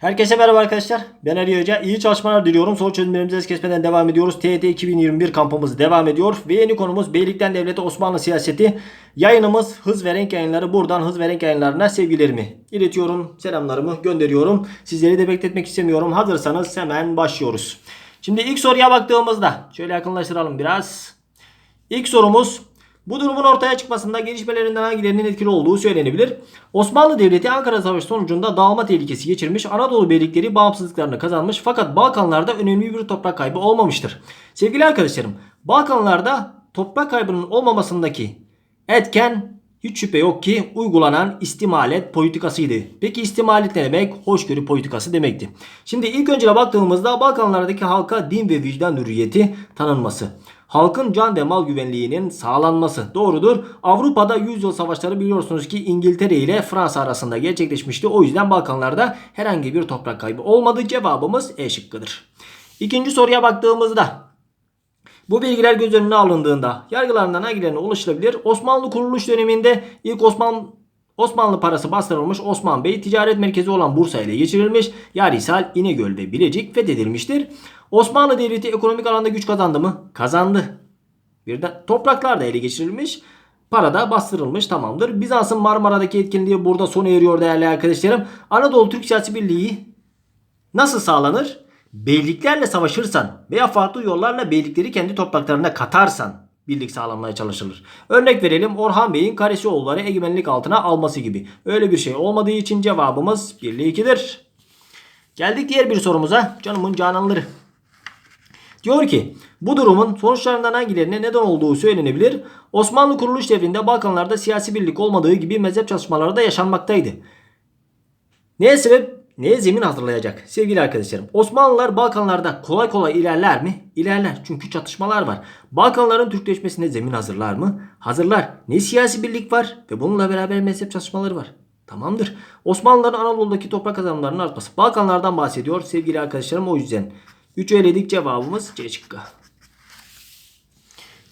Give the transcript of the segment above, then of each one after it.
Herkese merhaba arkadaşlar. Ben Ali Hoca. İyi çalışmalar diliyorum. Soru çözümlerimize es kesmeden devam ediyoruz. TET 2021 kampımız devam ediyor. Ve yeni konumuz Beylikten Devleti Osmanlı Siyaseti. Yayınımız Hız ve Renk Yayınları. Buradan Hız ve Renk Yayınlarına sevgilerimi iletiyorum. Selamlarımı gönderiyorum. Sizleri de bekletmek istemiyorum. Hazırsanız hemen başlıyoruz. Şimdi ilk soruya baktığımızda şöyle yakınlaştıralım biraz. İlk sorumuz bu durumun ortaya çıkmasında gelişmelerinden hangilerinin etkili olduğu söylenebilir. Osmanlı Devleti Ankara Savaşı sonucunda dağılma tehlikesi geçirmiş, Anadolu beylikleri bağımsızlıklarını kazanmış fakat Balkanlarda önemli bir toprak kaybı olmamıştır. Sevgili arkadaşlarım, Balkanlarda toprak kaybının olmamasındaki etken hiç şüphe yok ki uygulanan istimalet politikasıydı. Peki istimalet ne demek? Hoşgörü politikası demekti. Şimdi ilk önce baktığımızda Balkanlardaki halka din ve vicdan hürriyeti tanınması. Halkın can ve mal güvenliğinin sağlanması doğrudur. Avrupa'da yüzyıl savaşları biliyorsunuz ki İngiltere ile Fransa arasında gerçekleşmişti. O yüzden Balkanlarda herhangi bir toprak kaybı olmadı. Cevabımız E şıkkıdır. İkinci soruya baktığımızda bu bilgiler göz önüne alındığında yargılarından hangilerine ulaşılabilir? Osmanlı kuruluş döneminde ilk Osman Osmanlı parası bastırılmış Osman Bey ticaret merkezi olan Bursa ile geçirilmiş. Yarisal, İnegöl ve Bilecik fethedilmiştir. Osmanlı Devleti ekonomik alanda güç kazandı mı? Kazandı. Bir de topraklar da ele geçirilmiş. Para da bastırılmış tamamdır. Bizans'ın Marmara'daki etkinliği burada sona eriyor değerli arkadaşlarım. Anadolu Türk Siyasi Birliği nasıl sağlanır? Beyliklerle savaşırsan veya farklı yollarla beylikleri kendi topraklarına katarsan birlik sağlanmaya çalışılır. Örnek verelim Orhan Bey'in Karesioğulları egemenlik altına alması gibi. Öyle bir şey olmadığı için cevabımız 1 ile 2'dir. Geldik diğer bir sorumuza. Canımın cananları. Diyor ki bu durumun sonuçlarından hangilerine neden olduğu söylenebilir. Osmanlı kuruluş devrinde Balkanlarda siyasi birlik olmadığı gibi mezhep çatışmaları da yaşanmaktaydı. Neye sebep? Neye zemin hazırlayacak? Sevgili arkadaşlarım Osmanlılar Balkanlarda kolay kolay ilerler mi? İlerler çünkü çatışmalar var. Balkanların Türkleşmesine zemin hazırlar mı? Hazırlar. Ne siyasi birlik var ve bununla beraber mezhep çatışmaları var. Tamamdır. Osmanlıların Anadolu'daki toprak kazanımlarının artması. Balkanlardan bahsediyor sevgili arkadaşlarım o yüzden. 3 eledik cevabımız C şıkkı.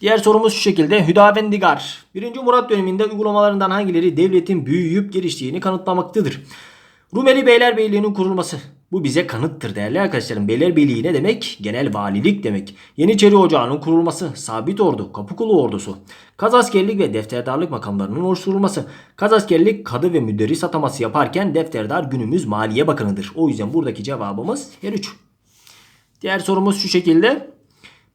Diğer sorumuz şu şekilde. Hüdavendigar. 1. Murat döneminde uygulamalarından hangileri devletin büyüyüp geliştiğini kanıtlamaktadır? Rumeli Beylerbeyliği'nin kurulması. Bu bize kanıttır değerli arkadaşlarım. Beylerbeyliği ne demek? Genel valilik demek. Yeniçeri Ocağı'nın kurulması. Sabit Ordu, Kapıkulu Ordusu. Kazaskerlik ve defterdarlık makamlarının oluşturulması. Kazaskerlik kadı ve müderris ataması yaparken defterdar günümüz Maliye Bakanı'dır. O yüzden buradaki cevabımız her 3. Diğer sorumuz şu şekilde.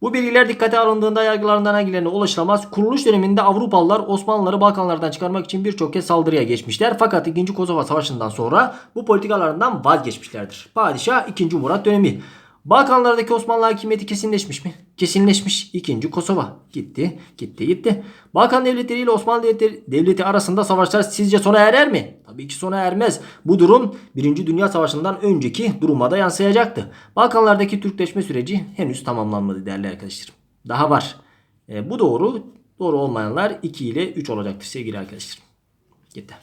Bu bilgiler dikkate alındığında yargılarından hangilerine ulaşılamaz? Kuruluş döneminde Avrupalılar Osmanlıları Balkanlardan çıkarmak için birçok kez saldırıya geçmişler. Fakat 2. Kosova Savaşı'ndan sonra bu politikalarından vazgeçmişlerdir. Padişah 2. Murat dönemi. Balkanlardaki Osmanlı hakimiyeti kesinleşmiş mi? Kesinleşmiş. 2. Kosova. Gitti, gitti, gitti. Balkan devletleri ile Osmanlı devletleri, devleti arasında savaşlar sizce sona erer mi? Tabii ki sona ermez. Bu durum 1. Dünya Savaşı'ndan önceki duruma da yansıyacaktı. Balkanlardaki Türkleşme süreci henüz tamamlanmadı değerli arkadaşlarım. Daha var. E, bu doğru. Doğru olmayanlar 2 ile 3 olacaktır sevgili arkadaşlarım. Gitti.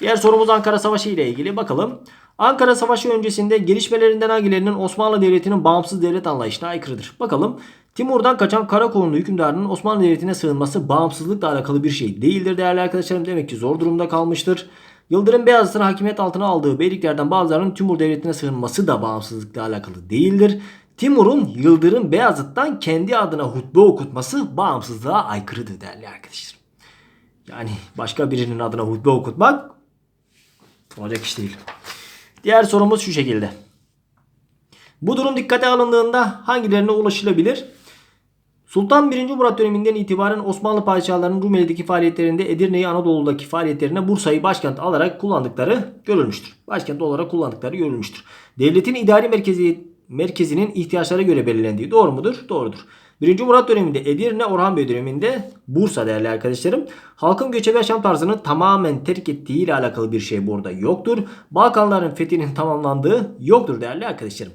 Diğer sorumuz Ankara Savaşı ile ilgili. Bakalım. Ankara Savaşı öncesinde gelişmelerinden hangilerinin Osmanlı Devleti'nin bağımsız devlet anlayışına aykırıdır? Bakalım. Timur'dan kaçan Karakoğlu'nun hükümdarının Osmanlı Devleti'ne sığınması bağımsızlıkla alakalı bir şey değildir değerli arkadaşlarım. Demek ki zor durumda kalmıştır. Yıldırım Beyazıt'ın hakimiyet altına aldığı beyliklerden bazılarının Timur Devleti'ne sığınması da bağımsızlıkla alakalı değildir. Timur'un Yıldırım Beyazıt'tan kendi adına hutbe okutması bağımsızlığa aykırıdır değerli arkadaşlarım. Yani başka birinin adına hutbe okutmak olacak iş değil. Diğer sorumuz şu şekilde. Bu durum dikkate alındığında hangilerine ulaşılabilir? Sultan 1. Murat döneminden itibaren Osmanlı padişahlarının Rumeli'deki faaliyetlerinde Edirne'yi Anadolu'daki faaliyetlerine Bursa'yı başkent alarak kullandıkları görülmüştür. Başkent olarak kullandıkları görülmüştür. Devletin idari merkezi merkezinin ihtiyaçlara göre belirlendiği doğru mudur? Doğrudur. 1. Murat döneminde Edirne, Orhan Bey döneminde Bursa değerli arkadaşlarım. Halkın göçebe yaşam tarzını tamamen terk ettiği ile alakalı bir şey burada yoktur. Balkanların fethinin tamamlandığı yoktur değerli arkadaşlarım.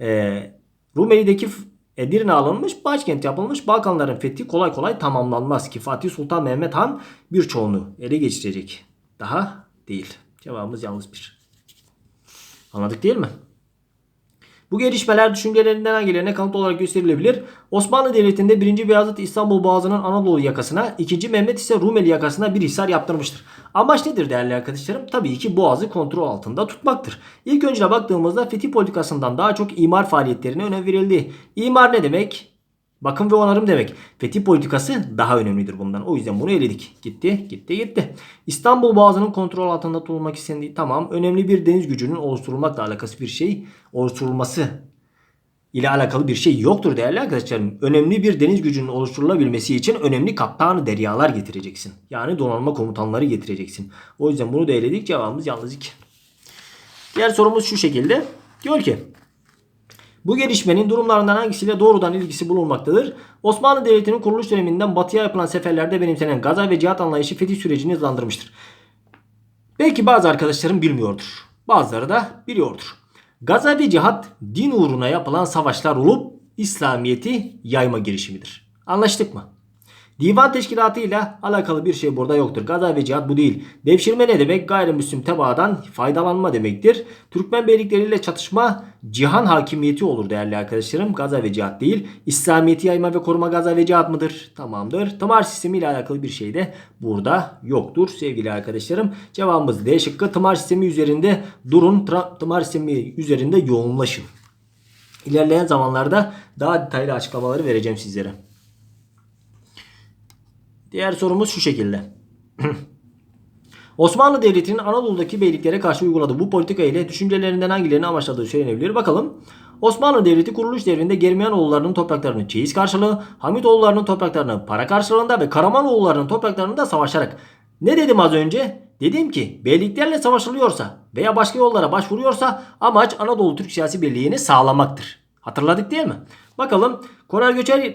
Ee, Rumeli'deki Edirne alınmış, başkent yapılmış. Balkanların fethi kolay kolay tamamlanmaz ki Fatih Sultan Mehmet Han birçoğunu ele geçirecek. Daha değil. Cevabımız yalnız bir. Anladık değil mi? Bu gelişmeler düşüncelerinden hangilerine kanıt olarak gösterilebilir? Osmanlı Devleti'nde 1. Beyazıt İstanbul Boğazı'nın Anadolu yakasına, 2. Mehmet ise Rumeli yakasına bir hisar yaptırmıştır. Amaç nedir değerli arkadaşlarım? Tabii ki Boğaz'ı kontrol altında tutmaktır. İlk önce baktığımızda fetih politikasından daha çok imar faaliyetlerine önem verildi. İmar ne demek? Bakım ve onarım demek. Fetih politikası daha önemlidir bundan. O yüzden bunu eledik. Gitti, gitti, gitti. İstanbul Boğazı'nın kontrol altında tutulmak istendiği tamam. Önemli bir deniz gücünün oluşturulmakla alakası bir şey, oluşturulması ile alakalı bir şey yoktur değerli arkadaşlarım. Önemli bir deniz gücünün oluşturulabilmesi için önemli kaptanı deryalar getireceksin. Yani donanma komutanları getireceksin. O yüzden bunu da eledik. Cevabımız yalnız 2. Diğer sorumuz şu şekilde. Diyor ki bu gelişmenin durumlarından hangisiyle doğrudan ilgisi bulunmaktadır? Osmanlı Devleti'nin kuruluş döneminden batıya yapılan seferlerde benimsenen gaza ve cihat anlayışı fetih sürecini hızlandırmıştır. Belki bazı arkadaşlarım bilmiyordur. Bazıları da biliyordur. Gaza ve cihat din uğruna yapılan savaşlar olup İslamiyet'i yayma girişimidir. Anlaştık mı? Divan teşkilatı ile alakalı bir şey burada yoktur. Gaza ve cihat bu değil. Devşirme ne demek? Gayrimüslim tebaadan faydalanma demektir. Türkmen beylikleriyle çatışma cihan hakimiyeti olur değerli arkadaşlarım. Gaza ve cihat değil. İslamiyeti yayma ve koruma gaza ve cihat mıdır? Tamamdır. Tımar sistemi ile alakalı bir şey de burada yoktur sevgili arkadaşlarım. Cevabımız D şıkkı. Tımar sistemi üzerinde durun. Tımar sistemi üzerinde yoğunlaşın. İlerleyen zamanlarda daha detaylı açıklamaları vereceğim sizlere. Diğer sorumuz şu şekilde. Osmanlı Devleti'nin Anadolu'daki beyliklere karşı uyguladığı bu politika ile düşüncelerinden hangilerini amaçladığı söylenebilir. Bakalım. Osmanlı Devleti kuruluş devrinde Germiyanoğullarının topraklarını çeyiz karşılığı, Hamitoğullarının topraklarını para karşılığında ve Karamanoğullarının topraklarını da savaşarak. Ne dedim az önce? Dedim ki beyliklerle savaşılıyorsa veya başka yollara başvuruyorsa amaç Anadolu Türk siyasi birliğini sağlamaktır. Hatırladık değil mi? Bakalım Konar Göçer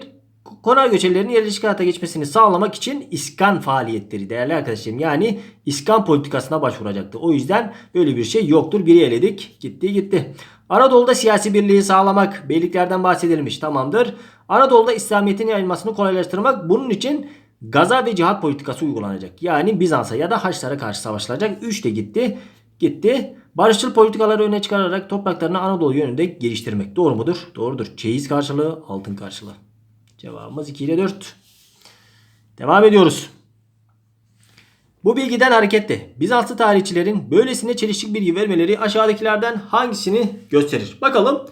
Konar göçerlerin yerleşik hayata geçmesini sağlamak için iskan faaliyetleri değerli arkadaşlarım. Yani iskan politikasına başvuracaktı. O yüzden böyle bir şey yoktur. Biri eledik. Gitti gitti. Anadolu'da siyasi birliği sağlamak. Beyliklerden bahsedilmiş. Tamamdır. Anadolu'da İslamiyet'in yayılmasını kolaylaştırmak. Bunun için Gaza ve cihat politikası uygulanacak. Yani Bizans'a ya da Haçlara karşı savaşılacak. 3 de gitti. Gitti. Barışçıl politikaları öne çıkararak topraklarını Anadolu yönünde geliştirmek. Doğru mudur? Doğrudur. Çeyiz karşılığı, altın karşılığı. Cevabımız 2 ile 4. Devam ediyoruz. Bu bilgiden hareketle Bizanslı tarihçilerin böylesine çelişik bilgi vermeleri aşağıdakilerden hangisini gösterir? Bakalım.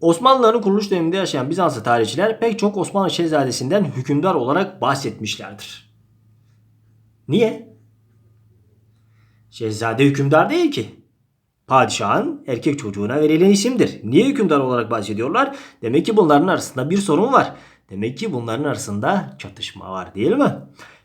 Osmanlıların kuruluş döneminde yaşayan Bizanslı tarihçiler pek çok Osmanlı şehzadesinden hükümdar olarak bahsetmişlerdir. Niye? Şehzade hükümdar değil ki. Padişahın erkek çocuğuna verilen isimdir. Niye hükümdar olarak bahsediyorlar? Demek ki bunların arasında bir sorun var. Demek ki bunların arasında çatışma var değil mi?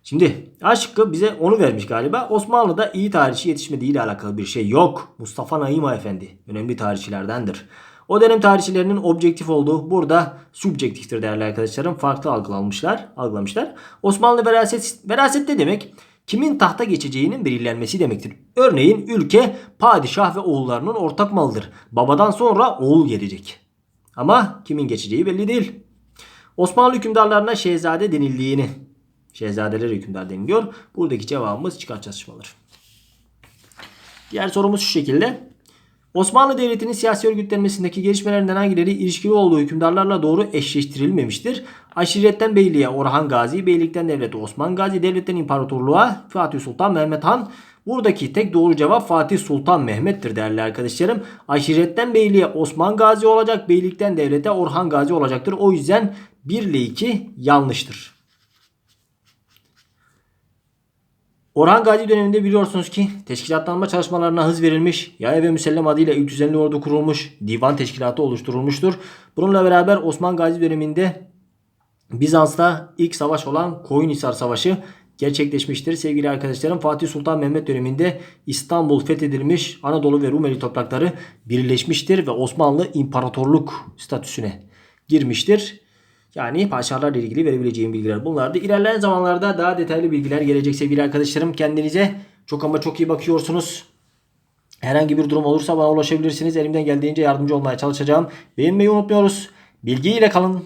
Şimdi A şıkkı bize onu vermiş galiba. Osmanlı'da iyi tarihçi yetişmediği ile alakalı bir şey yok. Mustafa Naima Efendi önemli tarihçilerdendir. O dönem tarihçilerinin objektif olduğu burada subjektiftir değerli arkadaşlarım. Farklı algılanmışlar, algılamışlar. Osmanlı veraset, veraset ne demek? Kimin tahta geçeceğinin belirlenmesi demektir. Örneğin ülke padişah ve oğullarının ortak malıdır. Babadan sonra oğul gelecek. Ama kimin geçeceği belli değil. Osmanlı hükümdarlarına şehzade denildiğini, şehzadeler hükümdar deniliyor. Buradaki cevabımız çıkar çatışmaları. Diğer sorumuz şu şekilde. Osmanlı Devleti'nin siyasi örgütlenmesindeki gelişmelerinden hangileri ilişkili olduğu hükümdarlarla doğru eşleştirilmemiştir? Aşiretten beyliğe Orhan Gazi, beylikten devlete Osman Gazi, devletten imparatorluğa Fatih Sultan Mehmet Han. Buradaki tek doğru cevap Fatih Sultan Mehmet'tir değerli arkadaşlarım. Aşiretten beyliğe Osman Gazi olacak, beylikten devlete Orhan Gazi olacaktır. O yüzden 1 ile 2 yanlıştır. Orhan Gazi döneminde biliyorsunuz ki teşkilatlanma çalışmalarına hız verilmiş, yaya ve müsellem adıyla ilk düzenli ordu kurulmuş, divan teşkilatı oluşturulmuştur. Bununla beraber Osman Gazi döneminde Bizans'ta ilk savaş olan Koyunhisar Savaşı gerçekleşmiştir. Sevgili arkadaşlarım Fatih Sultan Mehmet döneminde İstanbul fethedilmiş, Anadolu ve Rumeli toprakları birleşmiştir ve Osmanlı İmparatorluk statüsüne girmiştir. Yani padişahlarla ilgili verebileceğim bilgiler bunlardı. İlerleyen zamanlarda daha detaylı bilgiler gelecek sevgili arkadaşlarım. Kendinize çok ama çok iyi bakıyorsunuz. Herhangi bir durum olursa bana ulaşabilirsiniz. Elimden geldiğince yardımcı olmaya çalışacağım. Beğenmeyi unutmuyoruz. Bilgiyle kalın,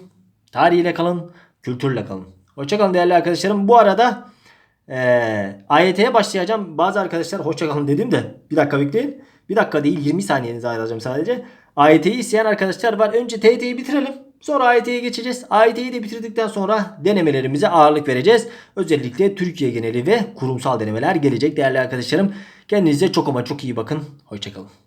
tarihiyle kalın, kültürle kalın. Hoşçakalın değerli arkadaşlarım. Bu arada e, AYT'ye başlayacağım. Bazı arkadaşlar hoşçakalın dedim de bir dakika bekleyin. Bir dakika değil 20 saniyenizi ayıracağım sadece. AYT'yi isteyen arkadaşlar var. Önce TYT'yi bitirelim. Sonra AYT'ye geçeceğiz. AYT'yi de bitirdikten sonra denemelerimize ağırlık vereceğiz. Özellikle Türkiye geneli ve kurumsal denemeler gelecek değerli arkadaşlarım. Kendinize çok ama çok iyi bakın. Hoşçakalın.